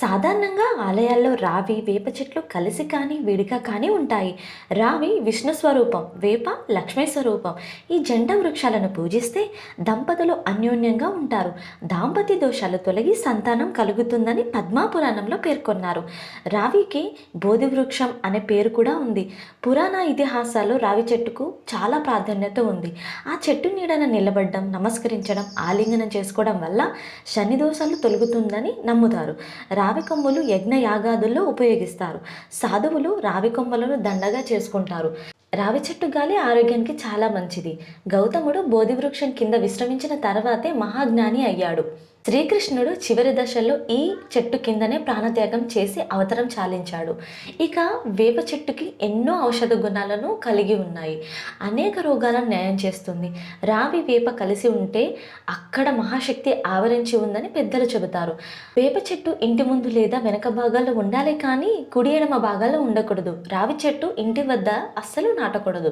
సాధారణంగా ఆలయాల్లో రావి వేప చెట్లు కలిసి కానీ విడిగా కానీ ఉంటాయి. రావి విష్ణు స్వరూపం వేప లక్ష్మీ స్వరూపం. ఈ జంట వృక్షాలను పూజిస్తే దంపతులు అన్యోన్యంగా ఉంటారు. దాంపత్య దోషాలు తొలగి సంతానం కలుగుతుందని పద్మాపురాణంలో పేర్కొన్నారు. రావికి బోధి వృక్షం అనే పేరు కూడా ఉంది. పురాణ ఇతిహాసాల్లో రావి చెట్టుకు చాలా ప్రాధాన్యత ఉంది. ఆ చెట్టు నీడన నిలబడడం నమస్కరించడం ఆలింగనం చేసుకోవడం వల్ల శని దోషాలు తొలగుతుందని నమ్ముతారు. రావి కొమ్మలు యజ్ఞ యాగాదుల్లో ఉపయోగిస్తారు. సాధువులు రావి కొమ్మలను దండగా చేసుకుంటారు. రావి చెట్టు గాలి ఆరోగ్యానికి చాలా మంచిది. గౌతముడు బోధి వృక్షం కింద విశ్రమించిన తర్వాతే మహాజ్ఞాని అయ్యాడు. శ్రీకృష్ణుడు చివరి దశలో ఈ చెట్టు కిందనే ప్రాణత్యాగం చేసి అవతరం చాలించాడు. ఇక వేప చెట్టుకి ఎన్నో ఔషధ గుణాలను కలిగి ఉన్నాయి. అనేక రోగాలను న్యాయం చేస్తుంది. రావి వేప కలిసి ఉంటే అక్కడ మహాశక్తి ఆవరించి ఉందని పెద్దలు చెబుతారు. వేప చెట్టు ఇంటి ముందు లేదా వెనక భాగాల్లో ఉండాలి కానీ కుడి ఎడమ భాగాల్లో ఉండకూడదు. రావి చెట్టు ఇంటి వద్ద అస్సలు நாட்டக்கூடாது